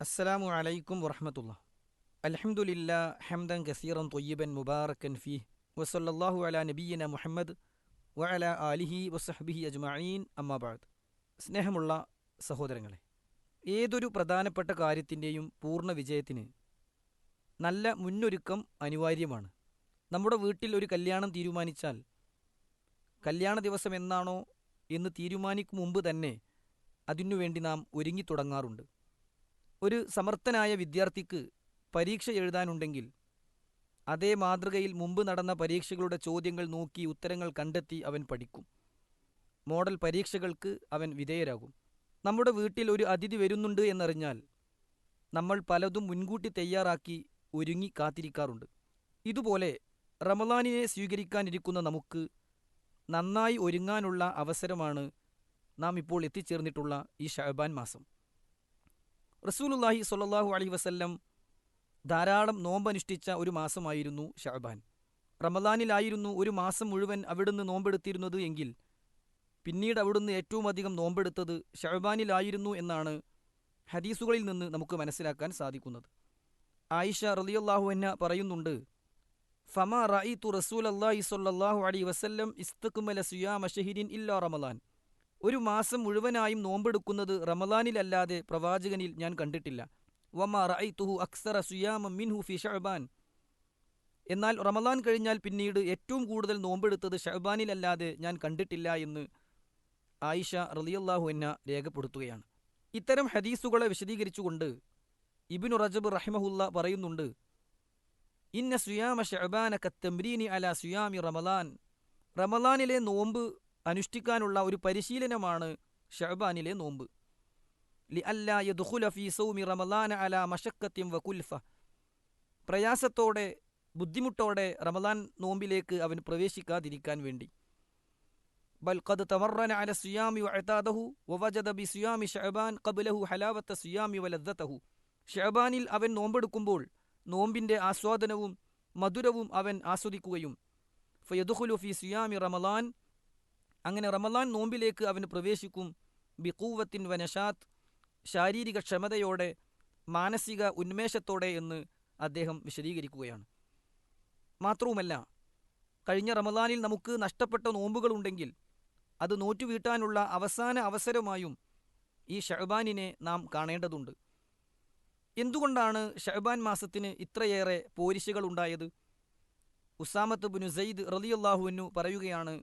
അസ്സലാമു അലൈക്കും വറഹമത്തുള്ള. അലഹമുല്ല ഹംദൻ കസീറൻ തൊയ്യബൻ മുബാറക്കൻ ഫി. വസല്ലല്ലാഹു അല നബീന മുഹമ്മദ് വഅല അലിഹി വസഹബിഹി അജ്മഈൻ അമ്മാബാദ് സ്നേഹമുള്ള സഹോദരങ്ങളെ ഏതൊരു പ്രധാനപ്പെട്ട കാര്യത്തിന്റെയും പൂർണ വിജയത്തിന് നല്ല മുന്നൊരുക്കം അനിവാര്യമാണ്. നമ്മുടെ വീട്ടിൽ ഒരു കല്യാണം തീരുമാനിച്ചാൽ കല്യാണ ദിവസം എന്നാണോ എന്ന് തീരുമാനിക്കും മുമ്പ് തന്നെ അതിനുവേണ്ടി നാം ഒരുങ്ങിത്തുടങ്ങാറുണ്ട് ഒരു സമർത്ഥനായ വിദ്യാർത്ഥിക്ക് പരീക്ഷ എഴുതാനുണ്ടെങ്കിൽ അതേ മാതൃകയിൽ മുമ്പ് നടന്ന പരീക്ഷകളുടെ ചോദ്യങ്ങൾ നോക്കി ഉത്തരങ്ങൾ കണ്ടെത്തി അവൻ പഠിക്കും. മോഡൽ പരീക്ഷകൾക്ക് അവൻ വിധേയരാകും. നമ്മുടെ വീട്ടിൽ ഒരു അതിഥി വരുന്നുണ്ട് എന്നറിഞ്ഞാൽ നമ്മൾ പലതും മുൻകൂട്ടി തയ്യാറാക്കി ഒരുങ്ങി കാത്തിരിക്കാറുണ്ട്. ഇതുപോലെ റമദാനിനെ സ്വീകരിക്കാനിരിക്കുന്ന നമുക്ക് നന്നായി ഒരുങ്ങാനുള്ള അവസരമാണ് നാം ഇപ്പോൾ എത്തിച്ചേർന്നിട്ടുള്ള ഈ ഷഹബാൻ മാസം. റസൂലുല്ലാഹി സ്വല്ലല്ലാഹു അലൈഹി വസല്ലം ധാരാളം നോമ്പനുഷ്ഠിച്ച ഒരു മാസമായിരുന്നു ഷഹബാൻ റമദാനിലായിരുന്നു ഒരു മാസം മുഴുവൻ അവിടുന്ന് നോമ്പെടുത്തിരുന്നത് എങ്കിൽ പിന്നീട് അവിടുന്ന് ഏറ്റവും അധികം നോമ്പെടുത്തത് ഷഹബാനിലായിരുന്നു എന്നാണ് ഹദീസുകളിൽ നിന്ന് നമുക്ക് മനസ്സിലാക്കാൻ സാധിക്കുന്നത്. ആയിഷ റളിയല്ലാഹു അൻഹ പറയുന്നുണ്ട് ഫമ തു റസൂൽ അള്ളാഹി സ്വല്ലല്ലാഹു അലി വസല്ലം ഇസ്തക്മല സുയാ മഷഹിദിൻ ഇല്ലാ റമദാൻ. ഒരു മാസം മുഴുവനായും നോമ്പെടുക്കുന്നത് റമദാനിലല്ലാതെ പ്രവാചകനിൽ ഞാൻ കണ്ടിട്ടില്ല. വമ റഅയ്തുഹു അക്സറ സുയാമ മിൻഹു ഫി ഷഹബാൻ എന്നാൽ റമദാൻ കഴിഞ്ഞാൽ പിന്നീട് ഏറ്റവും കൂടുതൽ നോമ്പെടുത്തത് ഷഹബാനിലല്ലാതെ ഞാൻ കണ്ടിട്ടില്ല എന്ന് ആയിഷ റലിയല്ലാഹു എന്ന രേഖപ്പെടുത്തുകയാണ്. ഇത്തരം ഹദീസുകളെ വിശദീകരിച്ചുകൊണ്ട് ഇബ്നു റജബ് റഹിമഹുല്ല പറയുന്നുണ്ട് ഇന്ന സുയാമ ഷഹബാന കത്തംരീനി അല സുയാമി റമദാൻ. റമദാനിലെ നോമ്പ് അനുഷ്ഠിക്കാനുള്ള ഒരു പരിശീലനമാണ് ഷഹബാനിലെ നോമ്പ്. ലി അല്ലാ സൗമി റമദാന അല മഷക്കത്യം വകുൽഫ പ്രയാസത്തോടെ ബുദ്ധിമുട്ടോടെ റമദാൻ നോമ്പിലേക്ക് അവൻ പ്രവേശിക്കാതിരിക്കാൻ വേണ്ടി. ബൽ ഖദ് തമറന അല സുയാമി വഴത്താദഹു വവജദ ബി സുയാമി ഷഹബാൻ കബുലഹു ഹലാവത്ത സുയാമി വലദ്ദത്തഹു ഷഹബാനിൽ അവൻ നോമ്പെടുക്കുമ്പോൾ നോമ്പിന്റെ ആസ്വാദനവും മധുരവും അവൻ ആസ്വദിക്കുകയും ഫയദുഹുലു ഫി സുയാമി റമദാൻ അങ്ങനെ റമദാൻ നോമ്പിലേക്ക് അവന് പ്രവേശിക്കും. ബിക്കൂവത്തിൻ വനഷാത്ത് ശാരീരിക ക്ഷമതയോടെ മാനസിക ഉന്മേഷത്തോടെ എന്ന് അദ്ദേഹം വിശദീകരിക്കുകയാണ്. മാത്രവുമല്ല കഴിഞ്ഞ റമദാനിൽ നമുക്ക് നഷ്ടപ്പെട്ട നോമ്പുകളുണ്ടെങ്കിൽ അത് നോറ്റുവീട്ടാനുള്ള അവസാന അവസരമായും ഈ ഷഹബാനിനെ നാം കാണേണ്ടതുണ്ട്. എന്തുകൊണ്ടാണ് ഷഹബാൻ മാസത്തിന് ഇത്രയേറെ പോരിശകൾ ഉണ്ടായത്? ഉസാമത്ത് ബുനു സെയ്ദ് റലിയല്ലാഹുവിനു പറയുകയാണ്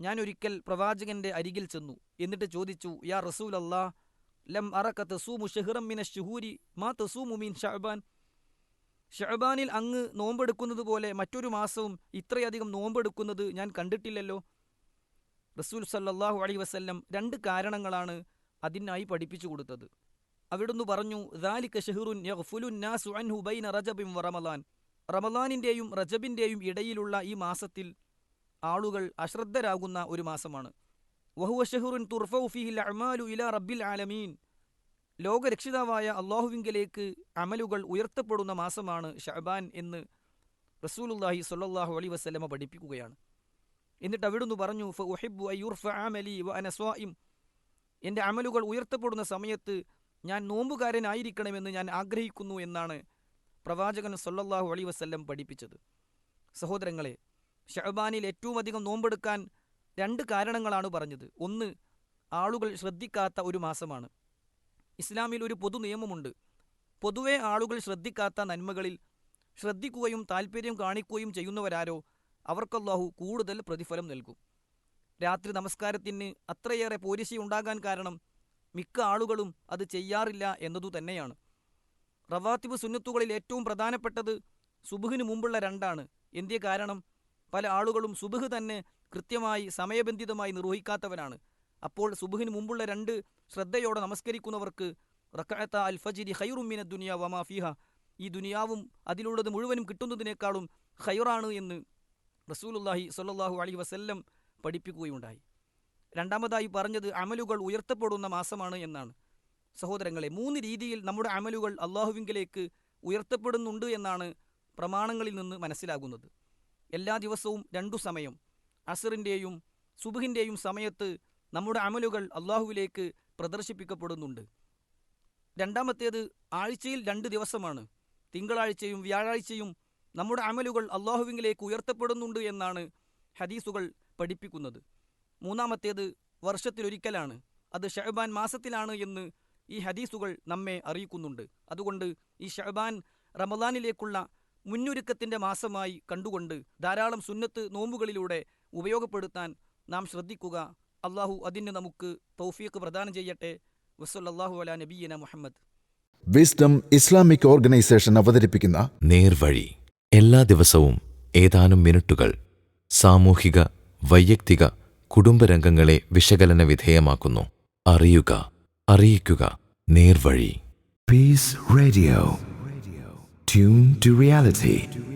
ഞാൻ ഒരിക്കൽ പ്രവാചകന്റെ അരികിൽ ചെന്നു. എന്നിട്ട് ചോദിച്ചു യാ റസൂൽ അല്ലാ ലം അറക്ക തസൂമു ഷെഹ്റം മിന ഷുഹൂരി മാ തസൂമു മീൻ ഷഹബാൻ ഷഹബാനിൽ അങ്ങ് നോമ്പെടുക്കുന്നത് പോലെ മറ്റൊരു മാസവും ഇത്രയധികം നോമ്പെടുക്കുന്നത് ഞാൻ കണ്ടിട്ടില്ലല്ലോ. റസൂൽ സല്ലാഹു അലൈ വസ്ല്ലം രണ്ട് കാരണങ്ങളാണ് അതിനായി പഠിപ്പിച്ചു കൊടുത്തത്. അവിടുന്ന് പറഞ്ഞു ദാലിക്ക ഷെഹ്റുൻ യഗ്ഫുലുൻ നാസു അൻഹു ബൈന റജബിം വറമലാൻ റമളാൻ റജബിന്റെയും ഇടയിലുള്ള ഈ മാസത്തിൽ ആളുകൾ അശ്രദ്ധരാകുന്ന ഒരു മാസമാണ്. വഹുവ ഷെഹുറുൻ അമാലു ഇല റബ്ബിൽ ആലമീൻ. ലോകരക്ഷിതാവായ അള്ളാഹുവിങ്കലേക്ക് അമലുകൾ ഉയർത്തപ്പെടുന്ന മാസമാണ് ഷഹബാൻ എന്ന് റസൂലുല്ലാഹി സ്വല്ലല്ലാഹു അലൈഹി വസ്ലമ പഠിപ്പിക്കുകയാണ്. എന്നിട്ട് അവിടുന്ന് പറഞ്ഞു ഫ എന്റെ അമലുകൾ ഉയർത്തപ്പെടുന്ന സമയത്ത് ഞാൻ നോമ്പുകാരനായിരിക്കണമെന്ന് ഞാൻ ആഗ്രഹിക്കുന്നു എന്നാണ് പ്രവാചകൻ സൊല്ലാഹു അലൈഹി വസ്ല്ലം പഠിപ്പിച്ചത്. സഹോദരങ്ങളെ ഷഹബാനിൽ ഏറ്റവും അധികം നോമ്പെടുക്കാൻ രണ്ട് കാരണങ്ങളാണ് പറഞ്ഞത്. ഒന്ന് ആളുകൾ ശ്രദ്ധിക്കാത്ത ഒരു മാസമാണ്. ഇസ്ലാമിൽ ഒരു പൊതു നിയമമുണ്ട്. പൊതുവെ ആളുകൾ ശ്രദ്ധിക്കാത്ത നന്മകളിൽ ശ്രദ്ധിക്കുകയും താല്പര്യം കാണിക്കുകയും ചെയ്യുന്നവരാരോ അവർക്കല്ലാഹു കൂടുതൽ പ്രതിഫലം നൽകും. രാത്രി നമസ്കാരത്തിന് അത്രയേറെ പോരിശി ഉണ്ടാകാൻ കാരണം മിക്ക ആളുകളും അത് ചെയ്യാറില്ല എന്നതു തന്നെയാണ്. റവാത്തിബ് സുന്നത്തുകളിൽ ഏറ്റവും പ്രധാനപ്പെട്ടത് സുബുഹിന് മുമ്പുള്ള രണ്ടാണ്. എന്തിയ കാരണം? പല ആളുകളും സുബഹ് തന്നെ കൃത്യമായി സമയബന്ധിതമായി നിർവഹിക്കാത്തവരാണ് അപ്പോൾ സുബഹിന് മുമ്പുള്ള രണ്ട് ശ്രദ്ധയോടെ നമസ്കരിക്കുന്നവർക്ക് റക്കാത്ത അൽ ഫജിരി ഹൈറുമിന ദുനിയ വമാ ഫിഹ. ഈ ദുനിയാവും അതിലുള്ളത് മുഴുവനും കിട്ടുന്നതിനേക്കാളും ഹൈറാണ് എന്ന് റസൂലുല്ലാഹി സല്ലാഹു അലി വസല്ലം പഠിപ്പിക്കുകയുണ്ടായി. രണ്ടാമതായി പറഞ്ഞത് അമലുകൾ ഉയർത്തപ്പെടുന്ന മാസമാണ് എന്നാണ്. സഹോദരങ്ങളെ മൂന്ന് രീതിയിൽ നമ്മുടെ അമലുകൾ അള്ളാഹുവിങ്കിലേക്ക് ഉയർത്തപ്പെടുന്നുണ്ട് എന്നാണ് പ്രമാണങ്ങളിൽ നിന്ന് മനസ്സിലാകുന്നത്. എല്ലാ ദിവസവും രണ്ടു സമയം. അസറിന്റെയും സുബുഹിന്റെയും സമയത്ത് നമ്മുടെ അമലുകൾ അള്ളാഹുവിലേക്ക് പ്രദർശിപ്പിക്കപ്പെടുന്നുണ്ട്. രണ്ടാമത്തേത് ആഴ്ചയിൽ രണ്ട് ദിവസമാണ്. തിങ്കളാഴ്ചയും വ്യാഴാഴ്ചയും നമ്മുടെ അമലുകൾ അള്ളാഹുവിങ്കിലേക്ക് ഉയർത്തപ്പെടുന്നുണ്ട് എന്നാണ് ഹദീസുകൾ പഠിപ്പിക്കുന്നത്. മൂന്നാമത്തേത് വർഷത്തിലൊരിക്കലാണ്. അത് ഷഹബാൻ മാസത്തിലാണ് എന്ന് ഈ ഹദീസുകൾ നമ്മെ അറിയിക്കുന്നുണ്ട്. അതുകൊണ്ട് ഈ ഷഹബാൻ റമദാനിലേക്കുള്ള മുന്നൊരുക്കത്തിന്റെ മാസമായി കണ്ടുകൊണ്ട് ധാരാളം സുന്നത്ത് നോമ്പുകളിലൂടെ ഉപയോഗപ്പെടുത്താൻ നാം ശ്രദ്ധിക്കുക. അള്ളാഹു അതിന് നമുക്ക് തൗഫീഖ് പ്രദാനം ചെയ്യട്ടെ. വസല്ലാഹു അല നബീന മുഹമ്മദ്. വിസ്ഡം ഇസ്ലാമിക് ഓർഗനൈസേഷൻ അവതരിപ്പിക്കുന്ന നേർവഴി. എല്ലാ ദിവസവും ഏതാനും മിനിറ്റുകൾ സാമൂഹിക വൈയക്തിക കുടുംബരംഗങ്ങളെ വിശകലന വിധേയമാക്കുന്നു. അറിയുക അറിയിക്കുക. നേർവഴി. Peace Radio. Tune to reality.